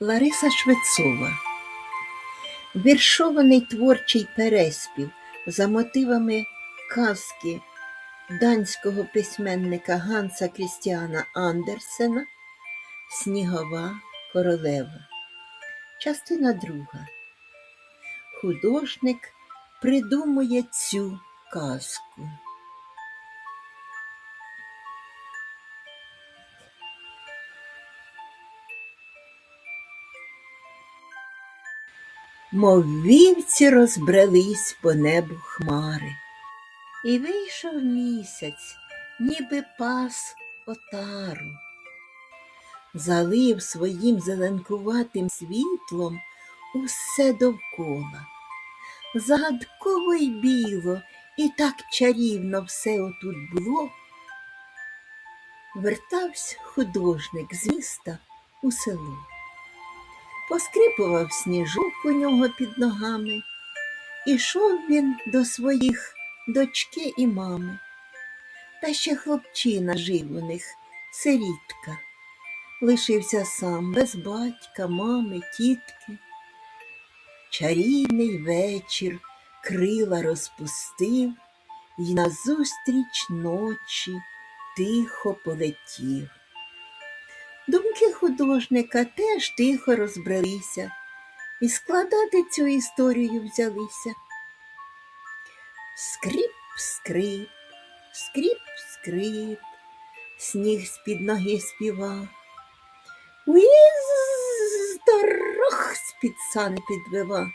Лариса Швецова Віршований творчий переспів за мотивами казки данського письменника Ганса Крістіана Андерсена Снігова королева. Частина друга. Художник придумує цю казку. Мов вівці розбрались по небу хмари. І вийшов місяць, ніби пас отару. Залив своїм зеленкуватим світлом усе довкола. Загадково й біло, і так чарівно все отут було. Вертався художник з міста у село. Поскрипував сніжок у нього під ногами. Ішов він до своїх дочки і мами. Та ще хлопчина жив у них, сирітка. Лишився сам без батька, мами, тітки. Чарівний вечір крила розпустив І назустріч ночі тихо полетів. Думки художника теж тихо розбралися і складати цю історію взялися. Скрип, скрип, скрип, скрип, сніг з-під ноги співа. Уіз дорог з-під сани підвива.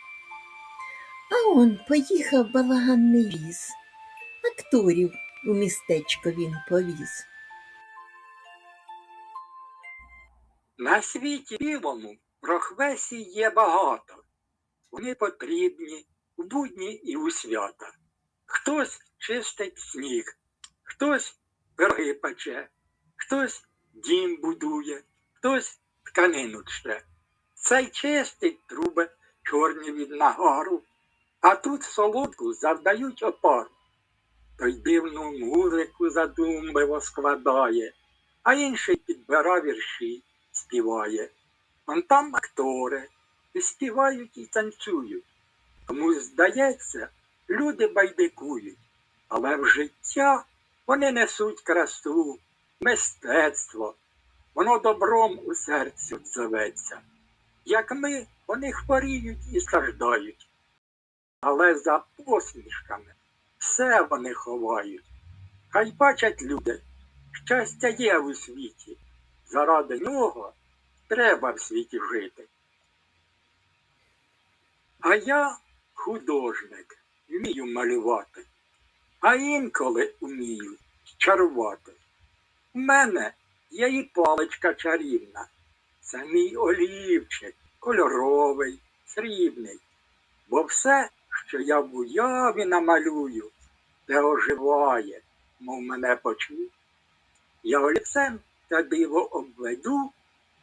А он поїхав балаганний віз. Акторів у містечко він повіз. На світі білому прохвесій є багато. Вони потрібні у будні і у свята. Хтось чистить сніг, хтось пироги пече, хтось дім будує, хтось тканину ще. Цей чистить труби чорні від нагару, а тут солодку завдають опору. Той дивну музику задумливо складає, а інший підбира вірші співає. Он там актори і співають і танцюють. Тому, здається, люди байдикують, але в життя вони несуть красу, мистецтво, воно добром у серці отзоветься. Як ми, вони хворіють і страждають, але за посмішками все вони ховають. Хай бачать люди, щастя є у світі, заради нього треба в світі жити. А я художник, вмію малювати, а інколи вмію чарувати. У мене є і паличка чарівна. Це мій олівчик, кольоровий, срібний. Бо все, що я в уяві намалюю, те оживає, мов мене почув. Я олівцем та диво обведу,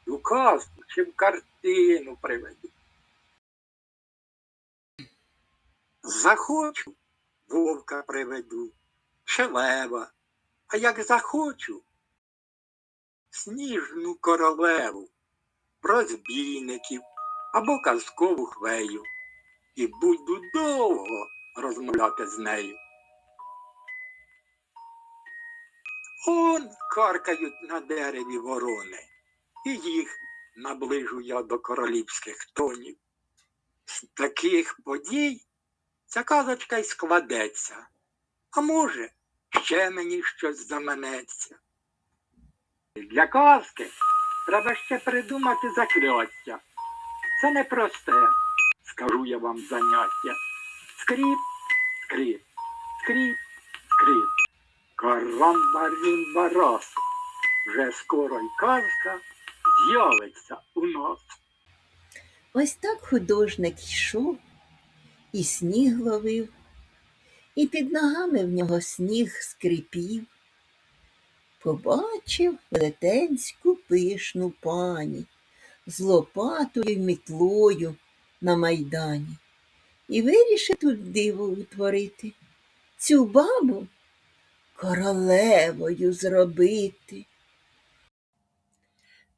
у казку чи в картину приведу. Захочу, вовка приведу, чи лева, а як захочу, сніжну королеву, розбійників або казкову хвею, і буду довго розмовляти з нею. Он каркають на дереві ворони, і їх наближу я до королівських тонів. З таких подій ця казочка й складеться, а може, ще мені щось заманеться. Для казки треба ще придумати закляття. Це непросте, скажу я вам заняття. Скріп, скріп, скріп, скріп. Карамба раз. Вже скоро й казка з'явиться у нас. Ось так художник йшов, і сніг ловив, і під ногами в нього сніг скрипів. Побачив велетенську пишну пані з лопатою й мітлою на майдані і вирішив тут диво утворити, цю бабу королевою зробити.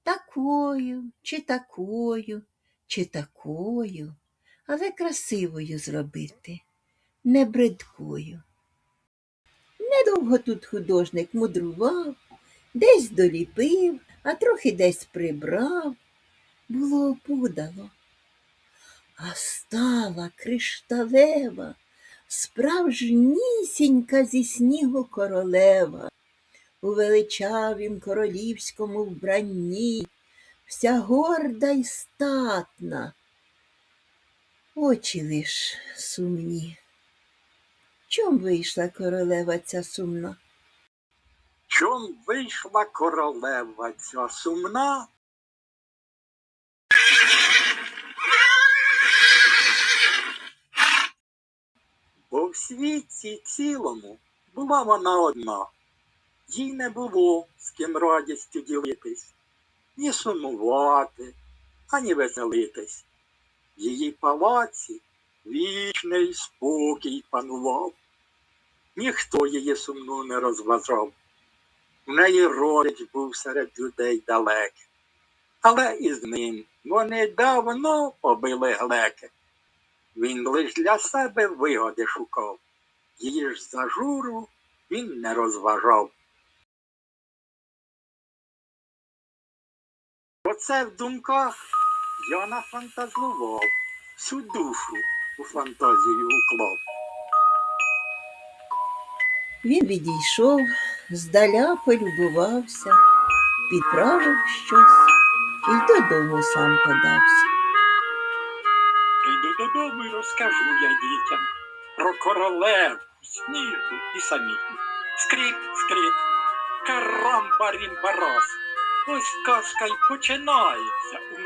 такою, чи такою, чи такою, але красивою зробити, не бридкою. Недовго тут художник мудрував, десь доліпив, а трохи десь прибрав, було опудало. А стала кришталева, справжнісінька зі снігу королева, у величавім королівському вбранні, вся горда й статна, очі лиш сумні. Чом вийшла королева ця сумна? Чом вийшла королева ця сумна? Бо в світі цілому була вона одна, їй не було з ким радістю ділитись, ні сумувати, ані веселитись. В її палаці вічний спокій панував. Ніхто її сумну не розважав. В неї родич був серед людей далеких, але із ним вони давно побили глеки. Він лиш для себе вигоди шукав, її ж за журу він не розважав. Оце в думках я нафантазував, всю душу у фантазію уклав. Він відійшов, здаля полюбувався, підправив щось і додому сам подався. Прийду додому і розкажу я дітям про королеву, снігу і самітню. Скріп, скріп, карамба рімбарас. Ось казка й починається у